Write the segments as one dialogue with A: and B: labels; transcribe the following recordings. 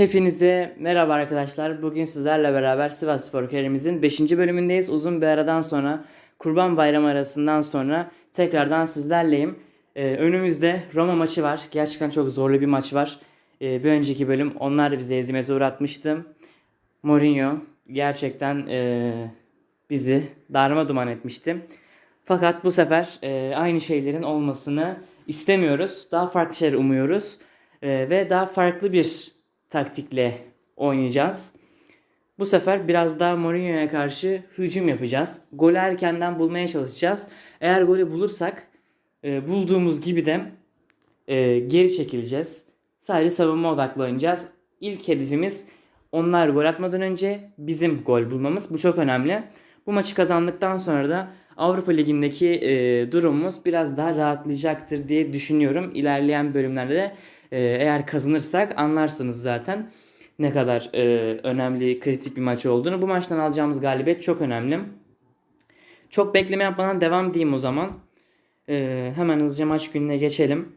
A: Hepinize merhaba arkadaşlar. Bugün sizlerle beraber Sivas Spor Kariyemizin 5. bölümündeyiz. Uzun bir aradan sonra, Kurban Bayramı arasından sonra tekrardan sizlerleyim. Ee, önümüzde Roma maçı var. Gerçekten çok zorlu bir maç var. Ee, bir önceki bölüm onlar da bize ezimete uğratmıştı. Mourinho gerçekten e, bizi darma duman etmişti. Fakat bu sefer e, aynı şeylerin olmasını istemiyoruz. Daha farklı şeyler umuyoruz. E, ve daha farklı bir taktikle oynayacağız. Bu sefer biraz daha Mourinho'ya karşı hücum yapacağız. Golü erkenden bulmaya çalışacağız. Eğer golü bulursak e, bulduğumuz gibi de e, geri çekileceğiz. Sadece savunma odaklı oynayacağız. İlk hedefimiz onlar gol atmadan önce bizim gol bulmamız. Bu çok önemli. Bu maçı kazandıktan sonra da Avrupa Ligi'ndeki e, durumumuz biraz daha rahatlayacaktır diye düşünüyorum. İlerleyen bölümlerde de e, eğer kazanırsak anlarsınız zaten ne kadar e, önemli, kritik bir maç olduğunu. Bu maçtan alacağımız galibiyet çok önemli. Çok bekleme yapmadan devam diyeyim o zaman. E, hemen hızlıca maç gününe geçelim.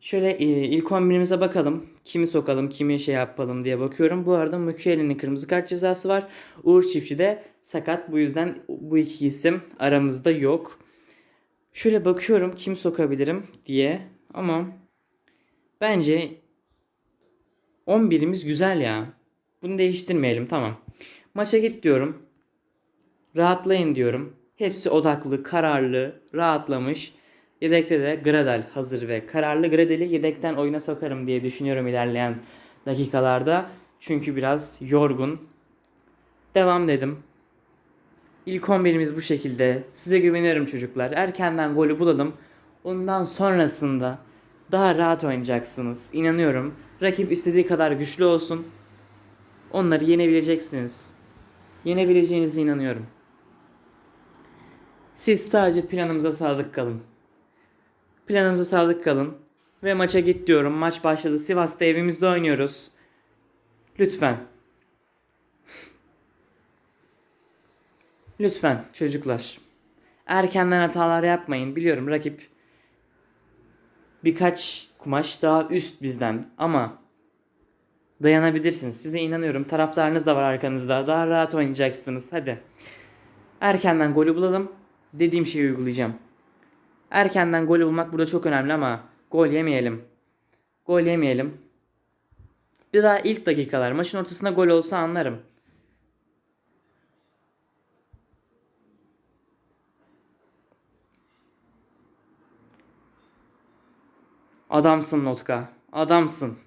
A: Şöyle e, ilk 11'imize bakalım. Kimi sokalım, kimi şey yapalım diye bakıyorum. Bu arada Mukiele'nin kırmızı kart cezası var. Uğur Çiftçi de sakat. Bu yüzden bu iki isim aramızda yok. Şöyle bakıyorum kim sokabilirim diye. Ama bence 11'imiz güzel ya. Bunu değiştirmeyelim tamam. Maça git diyorum. Rahatlayın diyorum. Hepsi odaklı, kararlı, rahatlamış. Yedekte de Gradel hazır ve kararlı Gradel'i yedekten oyuna sokarım diye düşünüyorum ilerleyen dakikalarda. Çünkü biraz yorgun. Devam dedim. İlk 11'imiz bu şekilde. Size güveniyorum çocuklar. Erkenden golü bulalım. Ondan sonrasında daha rahat oynayacaksınız. İnanıyorum. Rakip istediği kadar güçlü olsun. Onları yenebileceksiniz. Yenebileceğinize inanıyorum. Siz sadece planımıza sadık kalın. Planımıza sadık kalın. Ve maça git diyorum. Maç başladı. Sivas'ta evimizde oynuyoruz. Lütfen. Lütfen çocuklar. Erkenden hatalar yapmayın. Biliyorum rakip birkaç kumaş daha üst bizden ama dayanabilirsiniz. Size inanıyorum. Taraftarınız da var arkanızda. Daha rahat oynayacaksınız. Hadi. Erkenden golü bulalım. Dediğim şeyi uygulayacağım. Erkenden golü bulmak burada çok önemli ama gol yemeyelim. Gol yemeyelim. Bir daha ilk dakikalar maçın ortasında gol olsa anlarım. Adamsın Lotka. Adamsın.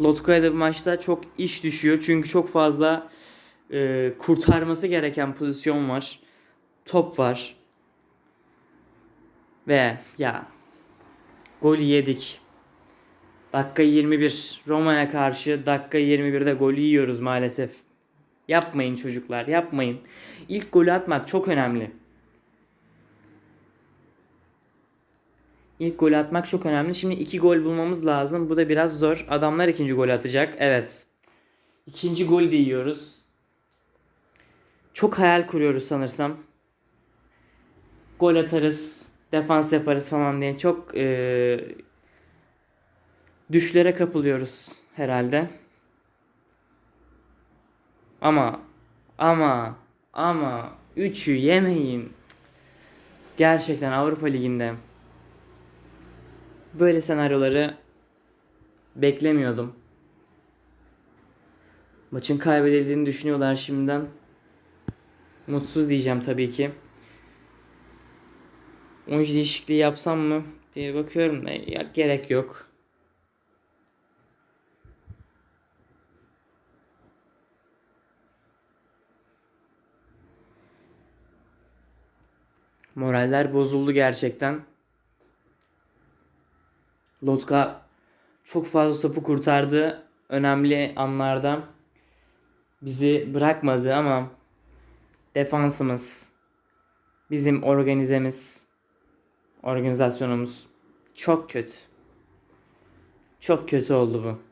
A: Lotka'ya da bu maçta çok iş düşüyor. Çünkü çok fazla e, kurtarması gereken pozisyon var. Top var. Ve ya golü yedik. Dakika 21 Roma'ya karşı dakika 21'de golü yiyoruz maalesef. Yapmayın çocuklar yapmayın. İlk golü atmak çok önemli. İlk golü atmak çok önemli. Şimdi iki gol bulmamız lazım. Bu da biraz zor. Adamlar ikinci golü atacak. Evet. İkinci gol de yiyoruz. Çok hayal kuruyoruz sanırsam. Gol atarız. Defans yaparız falan diye. Çok e, düşlere kapılıyoruz herhalde. Ama ama ama üçü yemeyin. Gerçekten Avrupa Ligi'nde böyle senaryoları beklemiyordum. Maçın kaybedildiğini düşünüyorlar şimdiden. Mutsuz diyeceğim tabii ki. Oyuncu değişikliği yapsam mı diye bakıyorum da ya, gerek yok. Moraller bozuldu gerçekten. Lotka çok fazla topu kurtardı önemli anlarda. Bizi bırakmadı ama defansımız, bizim organizemiz, organizasyonumuz çok kötü. Çok kötü oldu bu.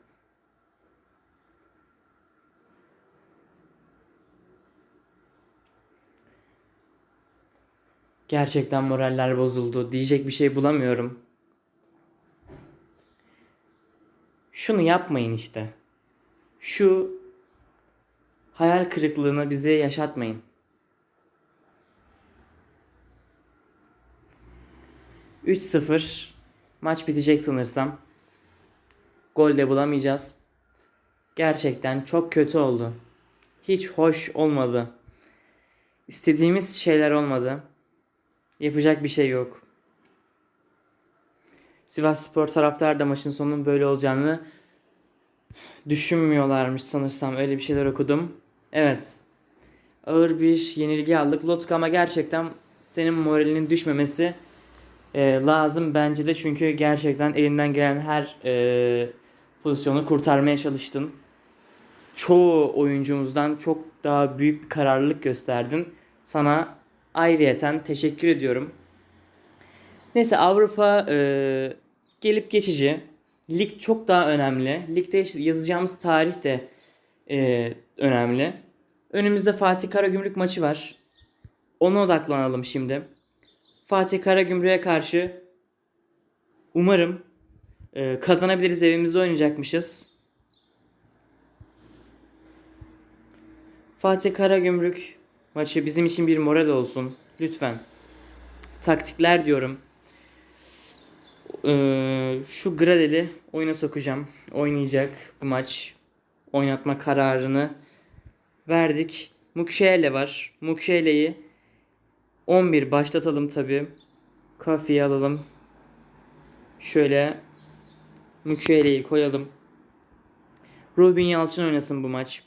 A: Gerçekten moraller bozuldu. Diyecek bir şey bulamıyorum. Şunu yapmayın işte. şu hayal kırıklığını bize yaşatmayın. 3-0 maç bitecek sanırsam. Gol de bulamayacağız. Gerçekten çok kötü oldu. Hiç hoş olmadı. İstediğimiz şeyler olmadı. Yapacak bir şey yok. Sivas Spor taraftar da maçın sonunun böyle olacağını düşünmüyorlarmış sanırsam. Öyle bir şeyler okudum. Evet. Ağır bir yenilgi aldık. Lotka ama gerçekten senin moralinin düşmemesi e, lazım bence de. Çünkü gerçekten elinden gelen her e, pozisyonu kurtarmaya çalıştın. Çoğu oyuncumuzdan çok daha büyük kararlılık gösterdin. Sana ayrıyeten teşekkür ediyorum. Neyse Avrupa e, gelip geçici. Lig çok daha önemli. Ligde yazacağımız tarih de e, önemli. Önümüzde Fatih Karagümrük maçı var. Ona odaklanalım şimdi. Fatih Karagümrük'e karşı umarım e, kazanabiliriz. Evimizde oynayacakmışız. Fatih Karagümrük maçı bizim için bir moral olsun. Lütfen. Taktikler diyorum. Ee, şu Gradel'i oyuna sokacağım. Oynayacak bu maç. Oynatma kararını verdik. Mukiele var. Mukiele'yi 11 başlatalım tabi. Kafiyi alalım. Şöyle Mukiele'yi koyalım. Rubin Yalçın oynasın bu maç.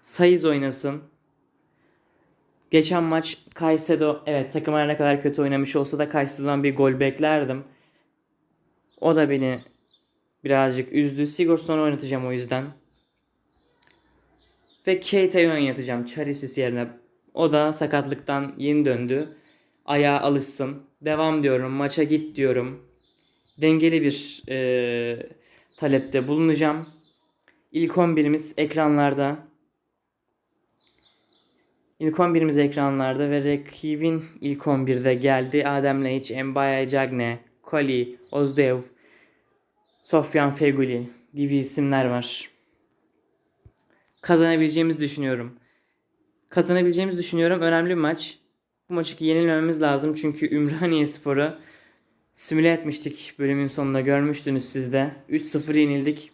A: Saiz oynasın. Geçen maç Caicedo evet takım ne kadar kötü oynamış olsa da Caicedo'dan bir gol beklerdim. O da beni birazcık üzdü. Sigurdsson'u oynatacağım o yüzden. Ve Keita'yı oynatacağım Charisis yerine. O da sakatlıktan yeni döndü. Ayağa alışsın. Devam diyorum. Maça git diyorum. Dengeli bir e, talepte bulunacağım. İlk 11'imiz ekranlarda. İlk 11'imiz ekranlarda ve rakibin ilk 11'de geldi. Adem Leic, Mbaye Cagne, Koli, Ozdev, Sofyan Feguli gibi isimler var. Kazanabileceğimizi düşünüyorum. Kazanabileceğimizi düşünüyorum. Önemli bir maç. Bu maçı yenilmememiz lazım çünkü Ümraniye Spor'u simüle etmiştik bölümün sonunda görmüştünüz siz de. 3-0 yenildik.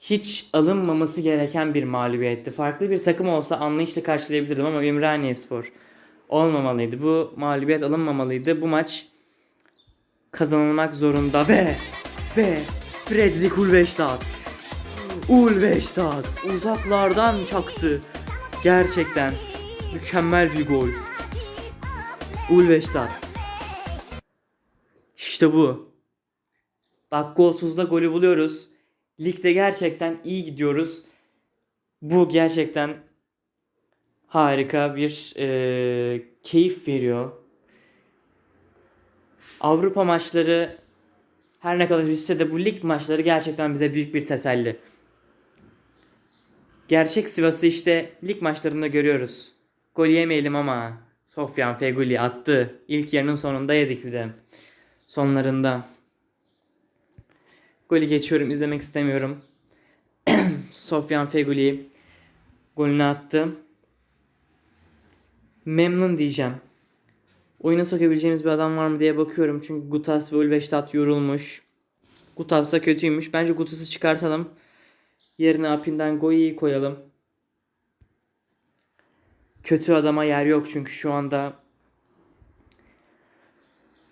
A: Hiç alınmaması gereken bir mağlubiyetti. Farklı bir takım olsa anlayışla karşılayabilirdim ama Ümraniye Spor olmamalıydı. Bu mağlubiyet alınmamalıydı. Bu maç kazanılmak zorunda ve ve Fredrik Ulveştat Ulveştat uzaklardan çaktı. Gerçekten mükemmel bir gol. Ulveştat. İşte bu. Dakika 30'da golü buluyoruz. Ligde gerçekten iyi gidiyoruz. Bu gerçekten harika bir e, keyif veriyor. Avrupa maçları her ne kadar üstse de bu lig maçları gerçekten bize büyük bir teselli. Gerçek Sivas'ı işte lig maçlarında görüyoruz. Gol yemeyelim ama Sofyan Feguli attı. İlk yarının sonunda yedik bir de. Sonlarında. Golü geçiyorum izlemek istemiyorum. Sofyan Feguli golünü attı. Memnun diyeceğim. Oyuna sokabileceğimiz bir adam var mı diye bakıyorum. Çünkü Gutas ve Ulveştat yorulmuş. Gutas da kötüymüş. Bence Gutas'ı çıkartalım. Yerine Apin'den Goyi'yi koyalım. Kötü adama yer yok çünkü şu anda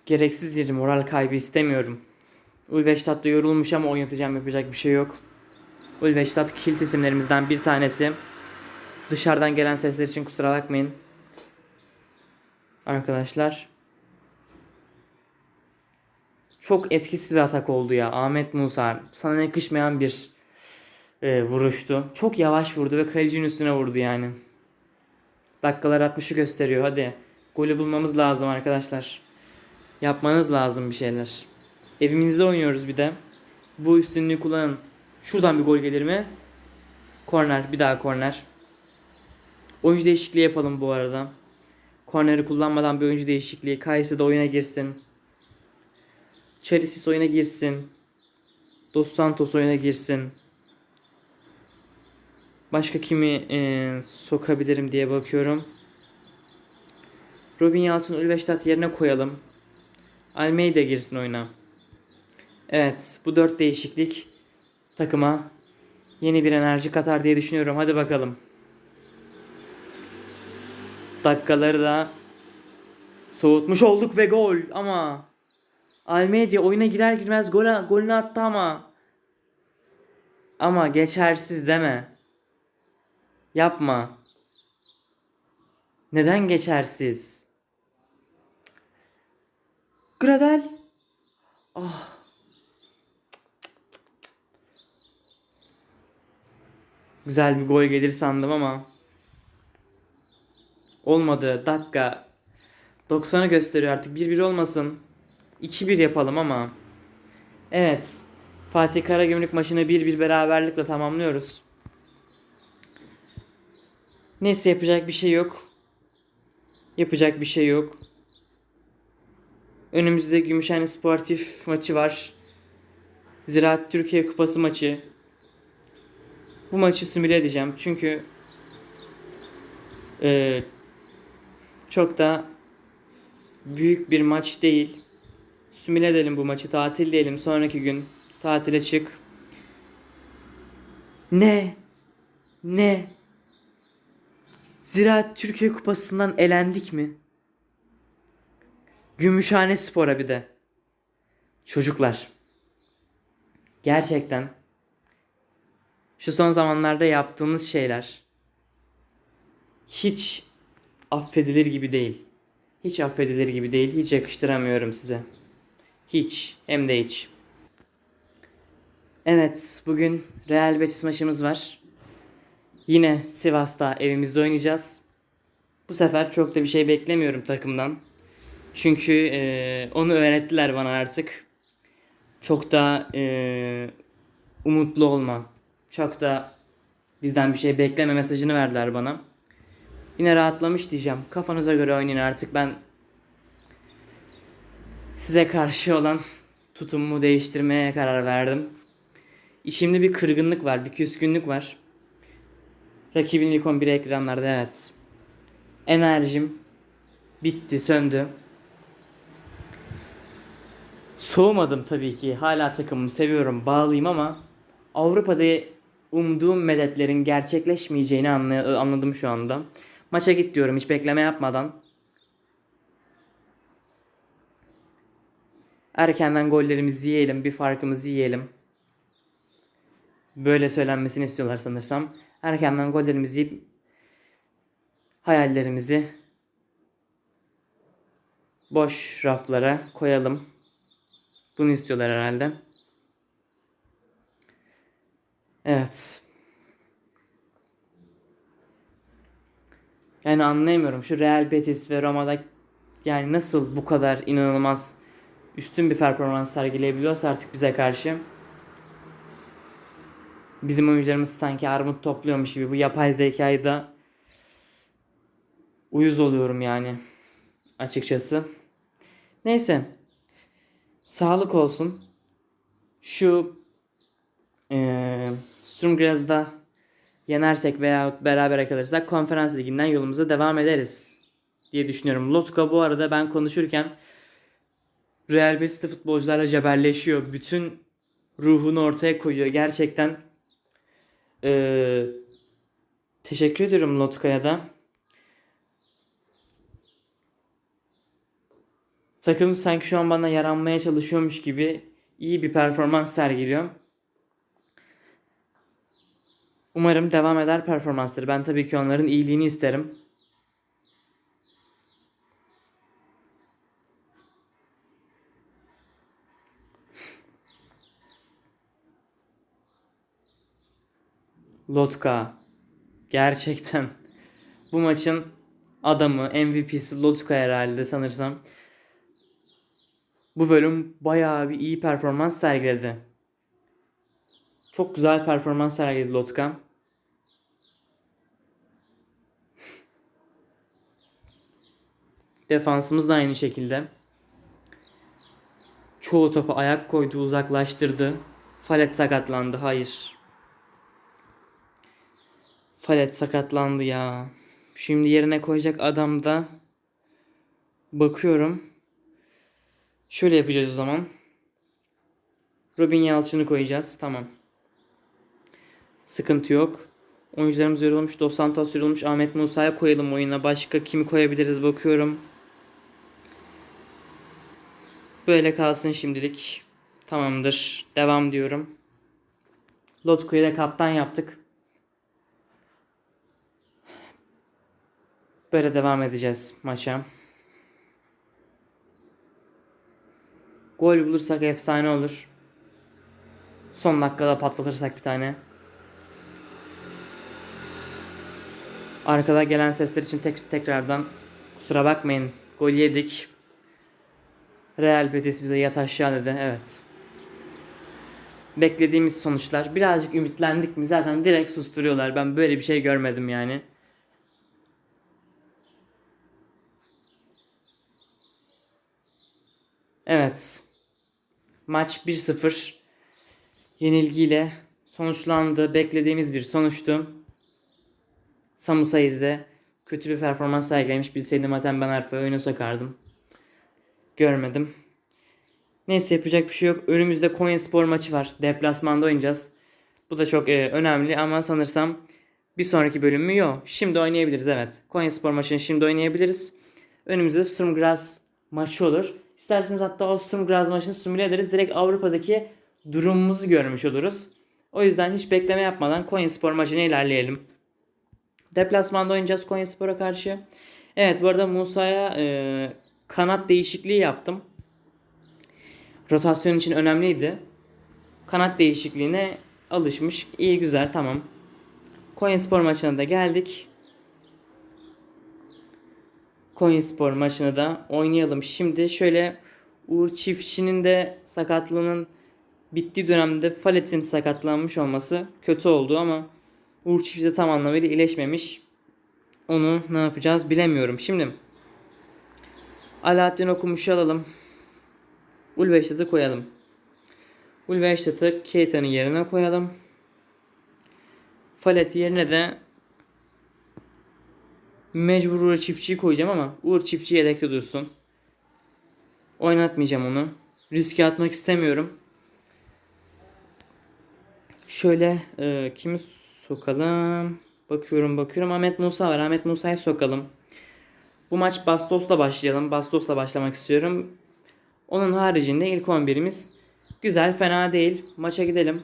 A: gereksiz bir moral kaybı istemiyorum. Ulveştat da yorulmuş ama oynatacağım yapacak bir şey yok. Ulveştat kilit isimlerimizden bir tanesi. Dışarıdan gelen sesler için kusura bakmayın. Arkadaşlar. Çok etkisiz bir atak oldu ya. Ahmet Musa sana yakışmayan bir e, vuruştu. Çok yavaş vurdu ve kalecinin üstüne vurdu yani. Dakikalar 60'ı gösteriyor hadi. Golü bulmamız lazım arkadaşlar. Yapmanız lazım bir şeyler. Evimizde oynuyoruz bir de. Bu üstünlüğü kullanın. Şuradan bir gol gelir mi? Korner. Bir daha korner. Oyuncu değişikliği yapalım bu arada. Korneri kullanmadan bir oyuncu değişikliği. Kayısı da oyuna girsin. Chelsea oyuna girsin. Dos Santos oyuna girsin. Başka kimi e, sokabilirim diye bakıyorum. Robin Yalçın Ulveştat yerine koyalım. Almeida girsin oyuna. Evet bu dört değişiklik takıma yeni bir enerji katar diye düşünüyorum. Hadi bakalım. Dakikaları da soğutmuş olduk ve gol ama Almeida oyuna girer girmez gol, golünü attı ama ama geçersiz deme. Yapma. Neden geçersiz? Gradel. Ah. Güzel bir gol gelir sandım ama olmadı. Dakika 90'ı gösteriyor artık. 1-1 olmasın. 2-1 yapalım ama. Evet. Fatih Karagümrük maçını 1-1 beraberlikle tamamlıyoruz. Neyse yapacak bir şey yok. Yapacak bir şey yok. Önümüzde Gümüşhane Sportif maçı var. Ziraat Türkiye Kupası maçı. Bu maçı simüle edeceğim. Çünkü eee, çok da büyük bir maç değil. Simüle edelim bu maçı. Tatil diyelim. Sonraki gün tatile çık. Ne? Ne? Ziraat Türkiye Kupası'ndan elendik mi? Gümüşhane Spor'a bir de. Çocuklar. Gerçekten şu son zamanlarda yaptığınız şeyler hiç affedilir gibi değil. Hiç affedilir gibi değil. Hiç yakıştıramıyorum size. Hiç. Hem de hiç. Evet, bugün Real Betis maçımız var. Yine Sivas'ta evimizde oynayacağız. Bu sefer çok da bir şey beklemiyorum takımdan. Çünkü eee, onu öğrettiler bana artık. Çok da eee, umutlu olma. Çok da bizden bir şey bekleme mesajını verdiler bana. Yine rahatlamış diyeceğim. Kafanıza göre oynayın artık. Ben size karşı olan tutumumu değiştirmeye karar verdim. İçimde bir kırgınlık var, bir küskünlük var. Rakibin ilk 11'i ekranlarda evet. Enerjim bitti, söndü. Soğumadım tabii ki. Hala takımımı seviyorum, bağlıyım ama Avrupa'da umduğum medetlerin gerçekleşmeyeceğini anla- anladım şu anda. Maça git diyorum hiç bekleme yapmadan. Erkenden gollerimizi yiyelim, bir farkımızı yiyelim. Böyle söylenmesini istiyorlar sanırsam. Erkenden gollerimizi yiyip hayallerimizi boş raflara koyalım. Bunu istiyorlar herhalde. Evet. Yani anlayamıyorum şu Real Betis ve Roma'da yani nasıl bu kadar inanılmaz üstün bir performans sergileyebiliyorsa artık bize karşı. Bizim oyuncularımız sanki armut topluyormuş gibi bu yapay zekayı da uyuz oluyorum yani açıkçası. Neyse. Sağlık olsun. Şu eee Sturm Graz'da yenersek veya beraber kalırsak konferans liginden yolumuza devam ederiz diye düşünüyorum. Lotka bu arada ben konuşurken Real Betis'te futbolcularla cebelleşiyor. Bütün ruhunu ortaya koyuyor. Gerçekten eee, teşekkür ediyorum Lotka'ya da. Takım sanki şu an bana yaranmaya çalışıyormuş gibi iyi bir performans sergiliyor. Umarım devam eder performansları. Ben tabii ki onların iyiliğini isterim. Lotka. Gerçekten. Bu maçın adamı, MVP'si Lotka herhalde sanırsam. Bu bölüm bayağı bir iyi performans sergiledi. Çok güzel performans sergiledi Lotka. Defansımız da aynı şekilde. Çoğu topa ayak koydu, uzaklaştırdı. Falet sakatlandı. Hayır. Falet sakatlandı ya. Şimdi yerine koyacak adam da bakıyorum. Şöyle yapacağız o zaman. Robin Yalçın'ı koyacağız. Tamam. Sıkıntı yok. Oyuncularımız yorulmuş. Dos Santos yorulmuş. Ahmet Musa'ya koyalım oyuna. Başka kimi koyabiliriz bakıyorum. Böyle kalsın şimdilik. Tamamdır. Devam diyorum. Lotko'yu da kaptan yaptık. Böyle devam edeceğiz maça. Gol bulursak efsane olur. Son dakikada patlatırsak bir tane. Arkada gelen sesler için tek, tekrardan kusura bakmayın. Gol yedik. Real Betis bize yat aşağı dedi. Evet. Beklediğimiz sonuçlar. Birazcık ümitlendik mi zaten direkt susturuyorlar. Ben böyle bir şey görmedim yani. Evet. Maç 1-0 yenilgiyle sonuçlandı. Beklediğimiz bir sonuçtu. Samu Sayız'da kötü bir performans sergilemiş. Bilseydim zaten ben Arfa'yı oyuna sokardım. Görmedim. Neyse yapacak bir şey yok. Önümüzde Konya Spor maçı var. Deplasmanda oynayacağız. Bu da çok e, önemli ama sanırsam bir sonraki bölüm mü? Yok. Şimdi oynayabiliriz evet. Konya Spor maçını şimdi oynayabiliriz. Önümüzde Sturm Graz maçı olur. İsterseniz hatta o Sturm Graz maçını simüle ederiz. Direkt Avrupa'daki durumumuzu görmüş oluruz. O yüzden hiç bekleme yapmadan Konya Spor maçına ilerleyelim. Deplasmanda oynayacağız Konya Spor'a karşı. Evet bu arada Musa'ya e, kanat değişikliği yaptım. Rotasyon için önemliydi. Kanat değişikliğine alışmış. İyi güzel tamam. Konya Spor maçına da geldik. Konya Spor maçını da oynayalım. Şimdi şöyle Uğur Çiftçi'nin de sakatlığının bittiği dönemde Falet'in sakatlanmış olması kötü oldu ama Uğur Çiftçi de tam anlamıyla iyileşmemiş. Onu ne yapacağız bilemiyorum. Şimdi Alaaddin Okumuş'u alalım. Ulveştat'ı koyalım. Ulveştat'ı Keita'nın yerine koyalım. Falet yerine de mecbur Uğur Çiftçi'yi koyacağım ama Uğur Çiftçi yedekte dursun. Oynatmayacağım onu. Riske atmak istemiyorum. Şöyle e, kimi sokalım? Bakıyorum bakıyorum. Ahmet Musa var. Ahmet Musa'yı sokalım. Bu maç Bastos'la başlayalım. Bastos'la başlamak istiyorum. Onun haricinde ilk 11'imiz güzel fena değil. Maça gidelim.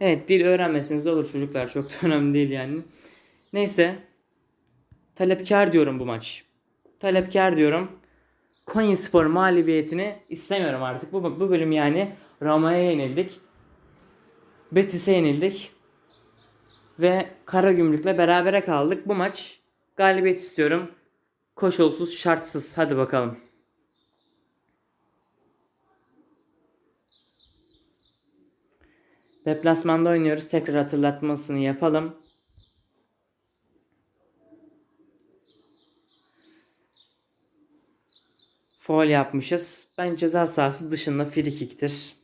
A: Evet dil öğrenmesiniz de olur çocuklar. Çok da önemli değil yani. Neyse. Talepkar diyorum bu maç. Talepkar diyorum. Konya Spor mağlubiyetini istemiyorum artık. Bu, bu bölüm yani Roma'ya yenildik. Betis'e yenildik. Ve Karagümrük'le berabere kaldık. Bu maç galibiyet istiyorum. Koşulsuz, şartsız. Hadi bakalım. Deplasmanda oynuyoruz. Tekrar hatırlatmasını yapalım. Foul yapmışız. Ben ceza sahası dışında free kick'tir.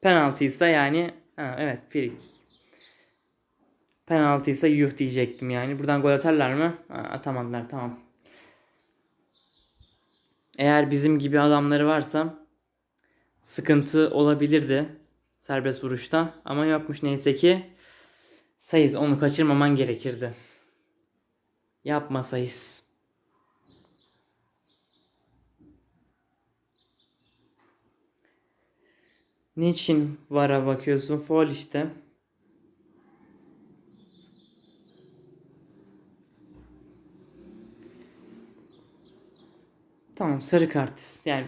A: Penaltıysa yani ha, evet free kick. Penaltıysa yuh diyecektim yani. Buradan gol atarlar mı? Ha, atamadılar tamam. Eğer bizim gibi adamları varsa sıkıntı olabilirdi serbest vuruşta. Ama yokmuş neyse ki. Sayız onu kaçırmaman gerekirdi. Yapma Sayız. Niçin VAR'a bakıyorsun? Foul işte. Tamam sarı kart. Yani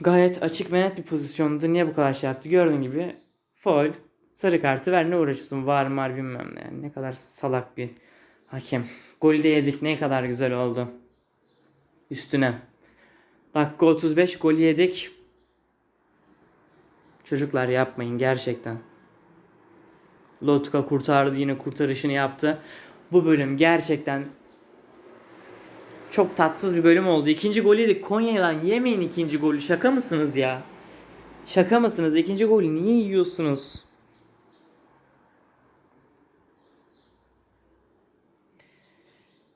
A: gayet açık ve net bir pozisyondu. Niye bu kadar şey yaptı? Gördüğün gibi foul. Sarı kartı ver ne uğraşıyorsun? Var mar bilmem ne. Yani ne kadar salak bir hakem. Golü de yedik ne kadar güzel oldu. Üstüne. Dakika 35 gol yedik. Çocuklar yapmayın gerçekten. Lotka kurtardı yine kurtarışını yaptı. Bu bölüm gerçekten çok tatsız bir bölüm oldu. İkinci golü yedik. Konya'dan yemeyin ikinci golü. Şaka mısınız ya? Şaka mısınız? İkinci golü niye yiyorsunuz?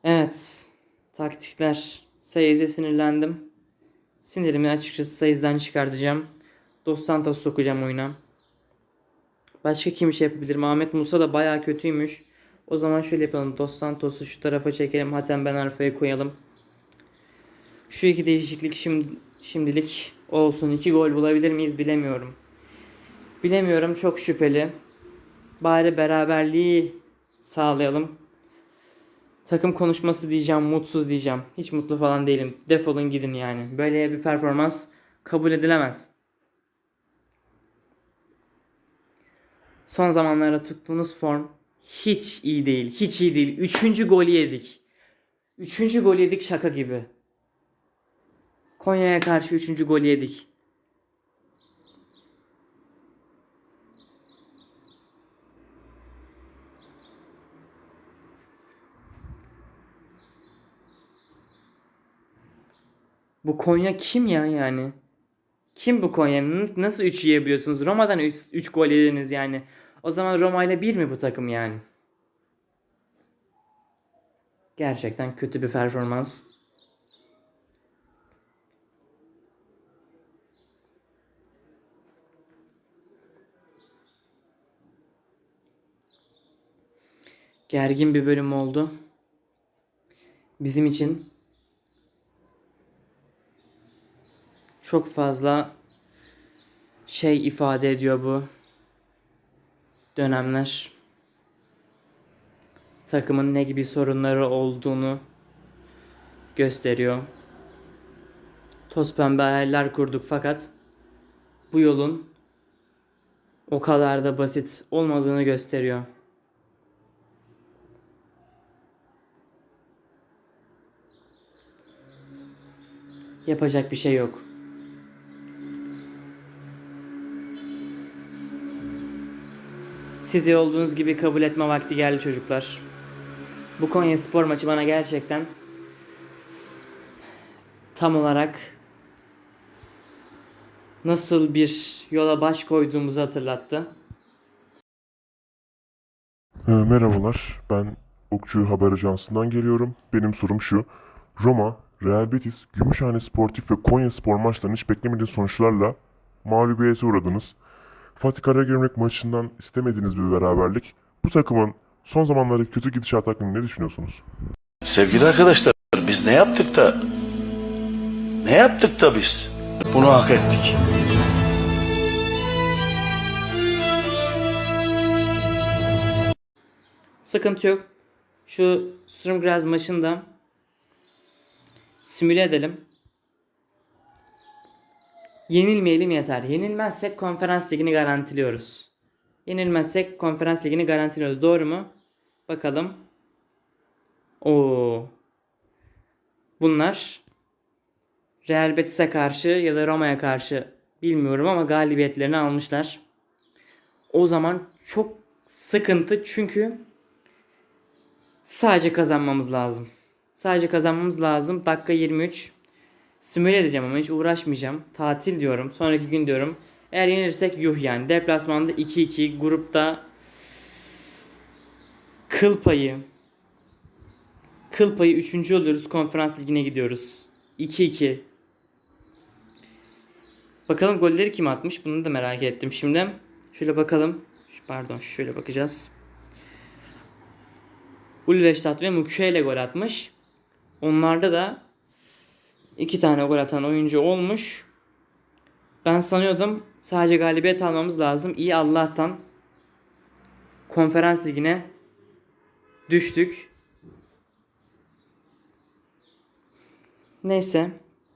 A: Evet. Taktikler. Sayıza sinirlendim. Sinirimi açıkçası sayızdan çıkartacağım. Dos Santos sokacağım oyuna. Başka kim şey yapabilirim? Ahmet Musa da baya kötüymüş. O zaman şöyle yapalım. Dos Santos'u şu tarafa çekelim. Hatem Ben Arfa'yı koyalım. Şu iki değişiklik şimdi, şimdilik olsun. İki gol bulabilir miyiz bilemiyorum. Bilemiyorum çok şüpheli. Bari beraberliği sağlayalım. Takım konuşması diyeceğim, mutsuz diyeceğim. Hiç mutlu falan değilim. Defolun gidin yani. Böyle bir performans kabul edilemez. Son zamanlarda tuttuğunuz form hiç iyi değil. Hiç iyi değil. Üçüncü golü yedik. Üçüncü golü yedik şaka gibi. Konya'ya karşı üçüncü golü yedik. Bu Konya kim ya yani? Kim bu Konya? Nasıl 3 yiyebiliyorsunuz? Roma'dan 3 gol yediniz yani. O zaman Roma ile 1 mi bu takım yani? Gerçekten kötü bir performans. Gergin bir bölüm oldu. Bizim için çok fazla şey ifade ediyor bu dönemler. Takımın ne gibi sorunları olduğunu gösteriyor. Toz pembe hayaller kurduk fakat bu yolun o kadar da basit olmadığını gösteriyor. Yapacak bir şey yok. Sizi olduğunuz gibi kabul etme vakti geldi çocuklar. Bu Konya spor maçı bana gerçekten tam olarak nasıl bir yola baş koyduğumuzu hatırlattı.
B: Ee, merhabalar, ben Okçu Haber Ajansı'ndan geliyorum. Benim sorum şu. Roma, Real Betis, Gümüşhane Sportif ve Konya Spor maçlarını hiç beklemediğiniz sonuçlarla mağlubiyete uğradınız. Fatih Karagümrük maçından istemediğiniz bir beraberlik. Bu takımın son zamanlardaki kötü gidişat hakkında ne düşünüyorsunuz?
C: Sevgili arkadaşlar biz ne yaptık da ne yaptık da biz bunu hak ettik.
A: Sıkıntı yok. Şu Sturmgraz maçında simüle edelim. Yenilmeyelim yeter. Yenilmezsek konferans ligini garantiliyoruz. Yenilmezsek konferans ligini garantiliyoruz. Doğru mu? Bakalım. Oo. Bunlar Real Betis'e karşı ya da Roma'ya karşı bilmiyorum ama galibiyetlerini almışlar. O zaman çok sıkıntı çünkü Sadece kazanmamız lazım. Sadece kazanmamız lazım. Dakika 23. Simüle edeceğim ama hiç uğraşmayacağım. Tatil diyorum. Sonraki gün diyorum. Eğer yenilirsek yuh yani. Deplasmanda 2-2. Grupta kıl payı. Kıl payı 3. oluyoruz. Konferans ligine gidiyoruz. 2-2. Bakalım golleri kim atmış? Bunu da merak ettim şimdi. Şöyle bakalım. Pardon şöyle bakacağız. Ulvestadt ve Mukiele gol atmış. Onlarda da iki tane gol atan oyuncu olmuş. Ben sanıyordum sadece galibiyet almamız lazım. İyi Allah'tan konferans ligine düştük. Neyse.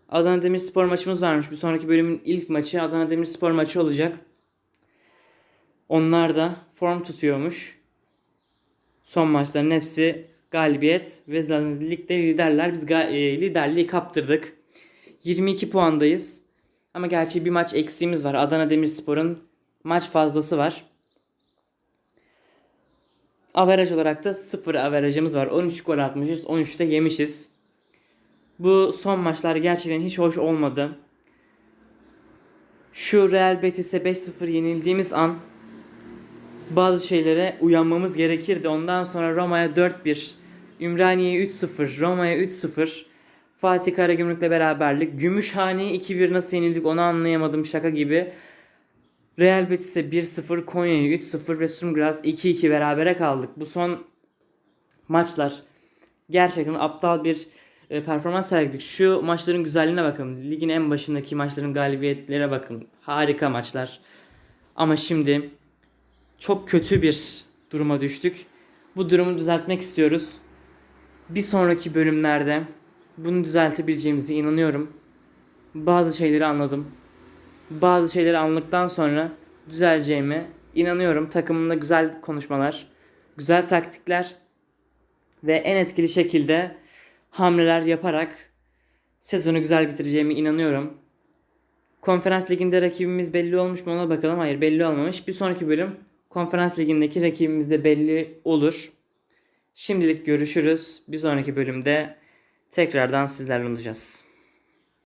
A: Adana Demirspor maçımız varmış. Bir sonraki bölümün ilk maçı Adana Demirspor maçı olacak. Onlar da form tutuyormuş. Son maçların hepsi galibiyet ve ligde liderler. Biz e, liderliği kaptırdık. 22 puandayız. Ama gerçi bir maç eksiğimiz var. Adana Demirspor'un maç fazlası var. Averaj olarak da 0 averajımız var. 13 gol atmışız. 13 de yemişiz. Bu son maçlar gerçekten hiç hoş olmadı. Şu Real Betis'e 5-0 yenildiğimiz an bazı şeylere uyanmamız gerekirdi. Ondan sonra Roma'ya 4-1 Ümraniye 3-0, Roma'ya 3-0. Fatih Karagümrük'le beraberlik. Gümüşhane'ye 2-1 nasıl yenildik onu anlayamadım şaka gibi. Real Betis'e 1-0, Konya'ya 3-0 ve Sturmgras 2-2 berabere kaldık. Bu son maçlar gerçekten aptal bir e, performans sergiledik. Şu maçların güzelliğine bakın. Ligin en başındaki maçların galibiyetlere bakın. Harika maçlar. Ama şimdi çok kötü bir duruma düştük. Bu durumu düzeltmek istiyoruz. Bir sonraki bölümlerde bunu düzeltebileceğimize inanıyorum. Bazı şeyleri anladım. Bazı şeyleri anladıktan sonra düzeleceğime inanıyorum. Takımımda güzel konuşmalar, güzel taktikler ve en etkili şekilde hamleler yaparak sezonu güzel bitireceğime inanıyorum. Konferans liginde rakibimiz belli olmuş mu ona bakalım. Hayır belli olmamış. Bir sonraki bölüm konferans ligindeki rakibimiz de belli olur. Şimdilik görüşürüz. Bir sonraki bölümde tekrardan sizlerle olacağız.